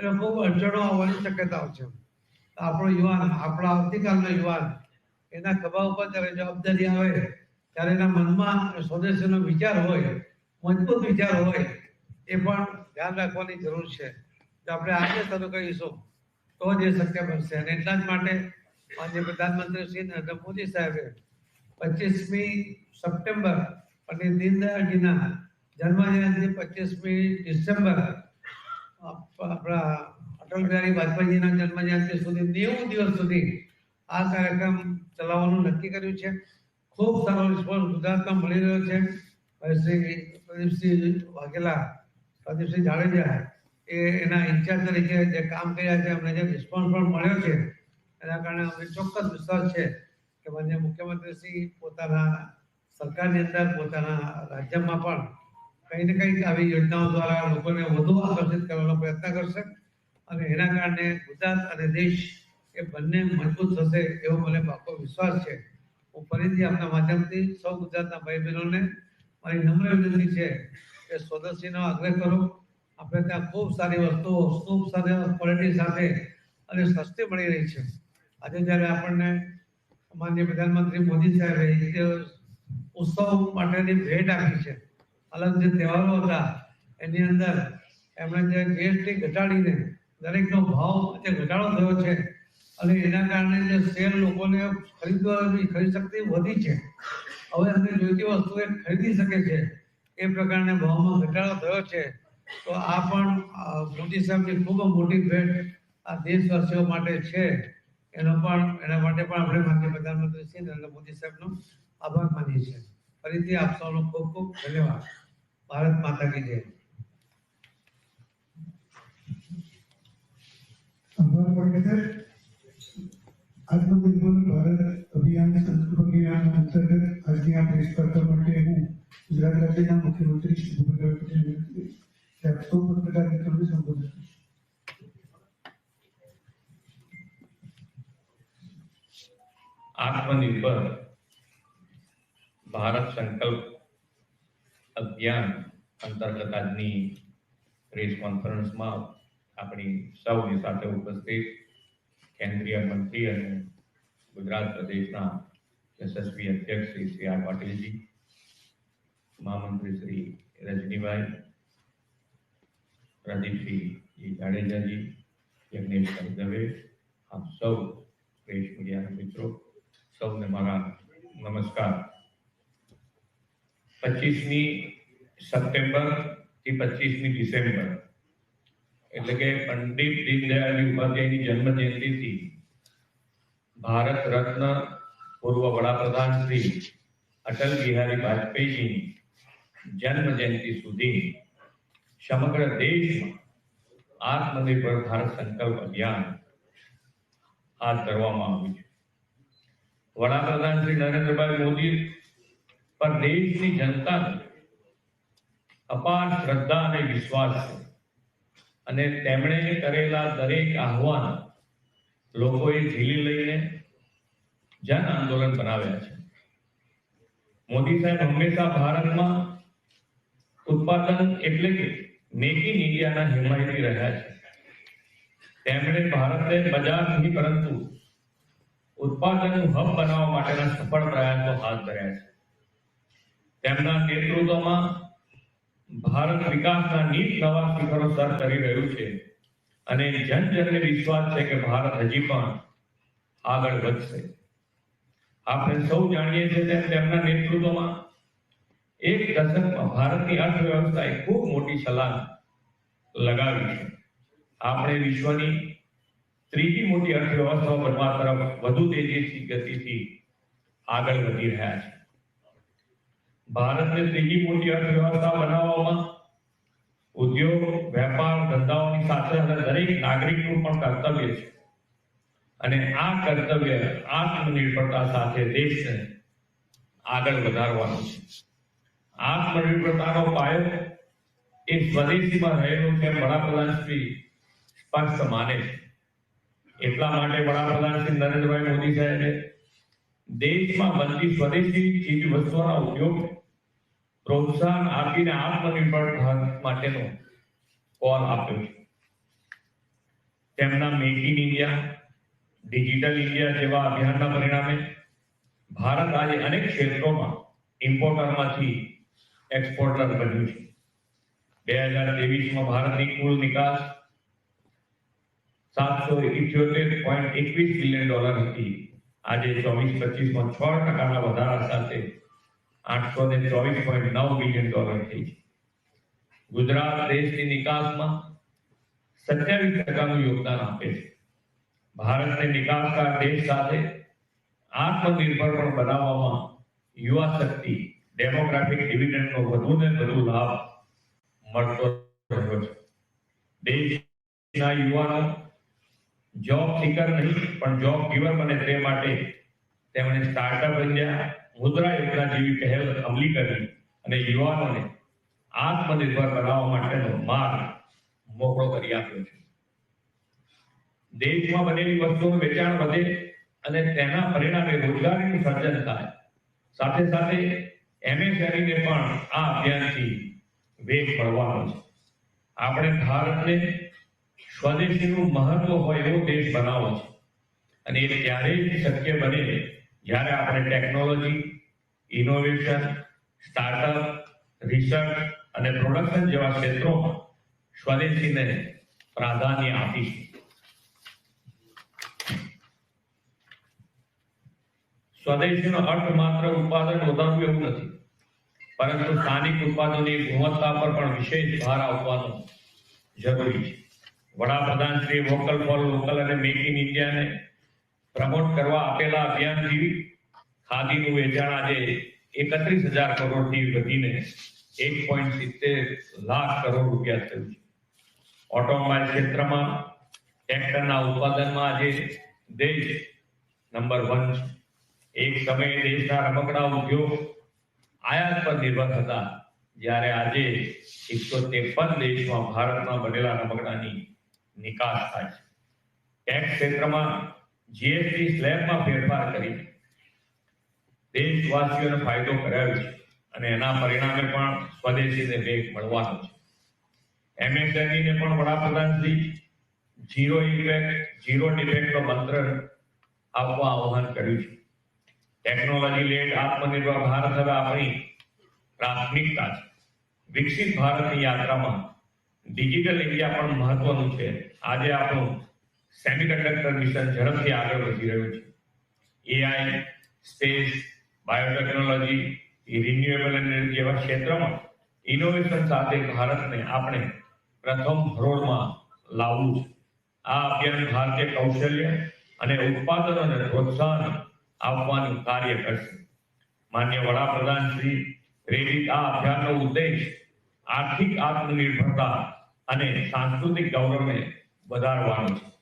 એને ખૂબ અડચણો આવવાની શક્યતાઓ છે. આપણો યુવાન, આપણા આવતીકાલનો યુવાન, એના ખભા ઉપર જ્યારે જવાબદારી આવે, ત્યારે એના મનમાં સ્વદેશીનો વિચાર હોય, મજબૂત વિચાર હોય, એ પણ ધ્યાન રાખવાની જરૂર છે. તો આપણે આજે શરૂ કરીશું, તો જ એ શક્ય બનશે. અને એટલા જ માટે માનનીય પ્રધાનમંત્રી શ્રી નરેન્દ્ર મોદી સાહેબે પચીસમી સપ્ટેમ્બર અને દીનદયાળજીના જન્મજયંતિ પચીસમી ડિસેમ્બર આપણા અટલ બિહારી વાજપેયીજીના જન્મજયંતિ સુધી, નેવું દિવસ સુધી આ કાર્યક્રમ ચલાવવાનું નક્કી કર્યું છે. ખૂબ સારો રિસ્પોન્સ ગુજરાતમાં મળી રહ્યો છે. શ્રી પ્રદીપસિંહ વાઘેલા, પ્રદીપસિંહ જાડેજા એ એના ઇન્ચાર્જ તરીકે જે કામ કર્યા છે અમને જે રિસ્પોન્સ પણ મળ્યો છે, એના કારણે અમને ચોક્કસ વિશ્વાસ છે કે માન્ય મુખ્યમંત્રીશ્રી પોતાના સરકારની અંદર, પોતાના રાજ્યમાં પણ કંઈ ને કંઈક આવી યોજનાઓ દ્વારા લોકોને વધુ આકર્ષિત કરવાનો પ્રયત્ન કરશે અને એના કારણે ગુજરાત અને દેશ એ બંને મજબૂત થશે એવો મને પાકો વિશ્વાસ છે. હું ફરીથી આપના માધ્યમથી સૌ ગુજરાતના ભાઈ બહેનોને મારી નમ્ર વિનંતી છે કે સ્વદેશીનો આગ્રહ કરો. આપણે ત્યાં ખૂબ સારી વસ્તુઓ, ખૂબ સારી ક્વોલિટી સાથે અને સસ્તી મળી રહી છે. આજે જ્યારે આપણને માનનીય પ્રધાનમંત્રી મોદી સાહેબે ઉત્સવ માટેની ભેટ આપી છે અલગ જે તહેવારો હતા, એની અંદર એમણે જે જીએસટી ઘટાડીને દરેકનો ભાવ જે ઘટાડો થયો છે અને એના કારણે જે શેર લોકોને ખરીદવાની ખરીદ શક્તિ વધી છે. હવે એમને જોઈતી વસ્તુ એ ખરીદી શકે છે. એ પ્રકારના ભાવમાં ઘટાડો થયો છે. તો આ પણ મોદી સાહેબની ખૂબ મોટી ભેટ આ દેશવાસીઓ માટે છે. એનો પણ, એના માટે પણ આપણે માનનીય પ્રધાનમંત્રી શ્રી નરેન્દ્ર મોદી સાહેબનો આભાર માનીએ છીએ. ફરીથી આપ સૌનો ખૂબ ખૂબ ધન્યવાદ. ભારત માતા કી જય આભાર પટેલ આત્મનિર્ભર ભારત અભિયાન સંકલ્પ અભિયાન અંતર્ગત આજની આ પ્રેસ વાર્તા માટે હું ગુજરાત રાજ્યના મુખ્યમંત્રી શ્રી ભૂપેન્દ્ર પટેલ વિનંતી કરીશ કે આપ સૌ પત્રકાર મિત્રોને સંબોધન કરશે આત્મનિર્ભર ભારત સંકલ્પ અભિયાન અંતર્ગત આજની પ્રેસ કોન્ફરન્સમાં આપણી સૌની સાથે ઉપસ્થિત કેન્દ્રીય મંત્રી અને ગુજરાત પ્રદેશના યશસ્વી અધ્યક્ષ શ્રી સી આર પાટીલજી, મહામંત્રી શ્રી રજનીભાઈ પ્રદીપસિંહજી જાડેજાજી યજ્ઞેશભાઈ દવે, આપ સૌ પ્રેસ મીડિયાના મિત્રો, સૌને મારા નમસ્કાર. પચીસમી સપ્ટેમ્બરથી પચીસમી ડિસેમ્બર એટલે કે પંડિત દીનદયાળજી ઉપાધ્યાયની જન્મ જયંતિથી ભારત રત્ન પૂર્વ વડાપ્રધાન શ્રી અટલ બિહારી વાજપેયીજીની જન્મ જયંતિ સુધી સમગ્ર દેશમાં આત્મનિર્ભર ભારત સંકલ્પ અભિયાન હાથ ધરવામાં આવ્યું છે। વડાપ્રધાન શ્રી નરેન્દ્રભાઈ મોદી પર દેશની જનતાને અપાર શ્રદ્ધા અને વિશ્વાસ છે. અને તેમણે કરેલા દરેક આહવાન લોકોએ ઝીલી લઈને જન આંદોલન બનાવ્યા છે. મોદી સાહેબ હંમેશા ભારતમાં ઉત્પાદન એટલે કે મેક ઇન ઇન્ડિયાના હિમાયતી રહ્યા છે. તેમણે ભારતને બજાર નહીં પરંતુ ઉત્પાદનનું હબ બનાવવા માટેના સફળ પ્રયાસો હાથ ધર્યા છે. તેમના નેતૃત્વમાં ભારત વિકાસના નીત નવા શિખરો સર કરી રહ્યું છે. અને જન જનને વિશ્વાસ છે કે ભારત હજી પણ આગળ વધશે. આપણે સૌ જાણીએ છીએ તેમ તેમના નેતૃત્વમાં એક દશકમાં ભારતની અર્થવ્યવસ્થાએ ખૂબ મોટી છલાંગ લગાવી છે. આપણે વિશ્વની ત્રીજી મોટી અર્થવ્યવસ્થા બનવા તરફ વધુ તેજીથી, ગતિથી આગળ વધી રહ્યા છે ભારતને ત્રીજી મોટી અર્થવ્યવસ્થા બનાવવામાં ઉદ્યોગ, વેપાર, ધંધાઓની સાથે સાથે દરેક નાગરિકનું પણ કર્તવ્ય છે. અને આ કર્તવ્ય આત્મનિર્ભરતા સાથે દેશને આગળ વધારવાનું છે. આત્મનિર્ભરતાનો પાયો એ સ્વદેશીમાં રહેલો છે વડાપ્રધાન શ્રી સ્પષ્ટ માને છે. એટલા માટે વડાપ્રધાન શ્રી નરેન્દ્રભાઈ મોદી સાહેબે દેશમાં બનતી સ્વદેશી ચીજ વસ્તુઓના ઉપયોગને પ્રોત્સાહન આપીને આત્મનિર્ભર ભારત માટેનો કોલ આપ્યો છે તેમના make in India digital India જેવા અભિયાનના પરિણામે ભારત આજે અનેક ક્ષેત્રોમાં ઇમ્પોર્ટરમાંથી એક્સપોર્ટર બન્યું છે. બે હજાર ત્રેવીસમાં ભારતની કુલ નિકાસ સાતસો ઇઠ્યોતેર પોઈન્ટ એકવીસ બિલિયન ડોલર હતી. આજે ચોવીસ પચીસમાં છ ટકાના વધારા સાથે આઠસો ને ચોવીસ પોઈન્ટ નવ બિલિયન ડોલર થઈ છે ગુજરાત દેશની નિકાસમાં સત્યાવીસ ટકાનું યોગદાન આપે છે. ભારતને નિકાસકાર દેશ સાથે આત્મનિર્ભર પણ બનાવવામાં યુવા શક્તિ ડેમોગ્રાફિક ડિવિડન્ડનો વધુ ને વધુ લાભ મળતો રહ્યો છે. દેશના યુવાનો જોબ સિકર નહીં, પણ જોબ ગીવર બને તે માટે તેમણે સ્ટાર્ટઅપ ઇન્ડિયા મુદ્રા યોજના જેવી પહેલ અમલી કરી અને યુવાનોને આત્મનિર્ભર બનાવવા માટેનો માર્ગ મોકળો કરી આપ્યો છે. દેશમાં બનેલી વસ્તુઓનું વેચાણ વધે અને તેના પરિણામે રોજગારીનું સર્જન થાય. સાથે સાથે એમએસએમઈને પણ આ અભિયાનથી વેગ મળવાનો છે. આપણે ભારતને સ્વદેશીનું મહત્વ હોય એવો દેશ બનાવવો છે. અને એ ત્યારે શક્ય બને જ્યારે આપણે ટેકનોલોજી ઇનોવેશન સ્ટાર્ટઅપ રિસર્ચ અને પ્રોડક્શન જેવા ક્ષેત્રો સ્વદેશીને પ્રાધાન્ય આપીશું. સ્વદેશીનો અર્થ માત્ર ઉત્પાદન વધારવું એવું નથી, પરંતુ સ્થાનિક ઉત્પાદનોની ગુણવત્તા પર પણ વિશેષ ભાર આપવાનો જરૂરી છે. વડાપ્રધાન શ્રી વોકલ ફોર લોકલ અને મેક ઇન ઇન્ડિયાને પ્રમોટ કરવા આપેલા અભિયાનથી ખાદીનું વેચાણ આજે એકત્રીસ હજાર કરોડથી વધીને એક પોઈન્ટ સિત્તેર લાખ કરોડ રૂપિયા થયું છે. ઓટોમોબાઈલ ક્ષેત્રમાં ટ્રેક્ટરના ઉત્પાદનમાં આજે દેશ નંબર વન છે. એક સમયે દેશના રમકડા ઉદ્યોગ આયાત પર નિર્ભર હતા, જ્યારે આજે એકસો ત્રેપન દેશમાં ભારતમાં બનેલા રમકડાની નિકાસ થાય છે. ટેક્સ ક્ષેત્રમાં જીએસટી સ્લેબમાં ફેરફાર કરી. દેશવાસીઓને ફાયદો કરાયો છે અને એના પરિણામે પણ સ્વદેશીને વેગ મળવાનો છે. એમએસએમઈને પણ વડાપ્રધાનશ્રી ઝીરો ઇફેક્ટ ઝીરો ડિફેક્ટનો મંત્ર આપવા આહ્વાન કર્યું છે. ટેકનોલોજી લેડ આત્મનિર્ભર ભારત હવે આપણી પ્રાથમિકતા છે. વિકસિત ભારતની યાત્રામાં ડિજિટલ ઇન્ડિયા પણ મહત્વનું છે. આજે આપણું સેમિકન્ડક્ટર મિશન ઝડપથી આગળ વધી રહ્યું છે. AI space biotechnology renewable energy જેવા ક્ષેત્રમાં ઇનોવેશન સાથે ભારતને આપણે પ્રથમ હરોળમાં લાવવું છે. આ અભિયાન ભારતીય કૌશલ્ય અને ઉત્પાદનોને પ્રોત્સાહન આપવાનું કાર્ય કરશે. માન્ય વડાપ્રધાન શ્રી પ્રેરિત આ અભિયાનનો ઉદ્દેશ આર્થિક આત્મનિર્ભરતા અને સાંસ્કૃતિક ગૌરવને વધારવાનો છે.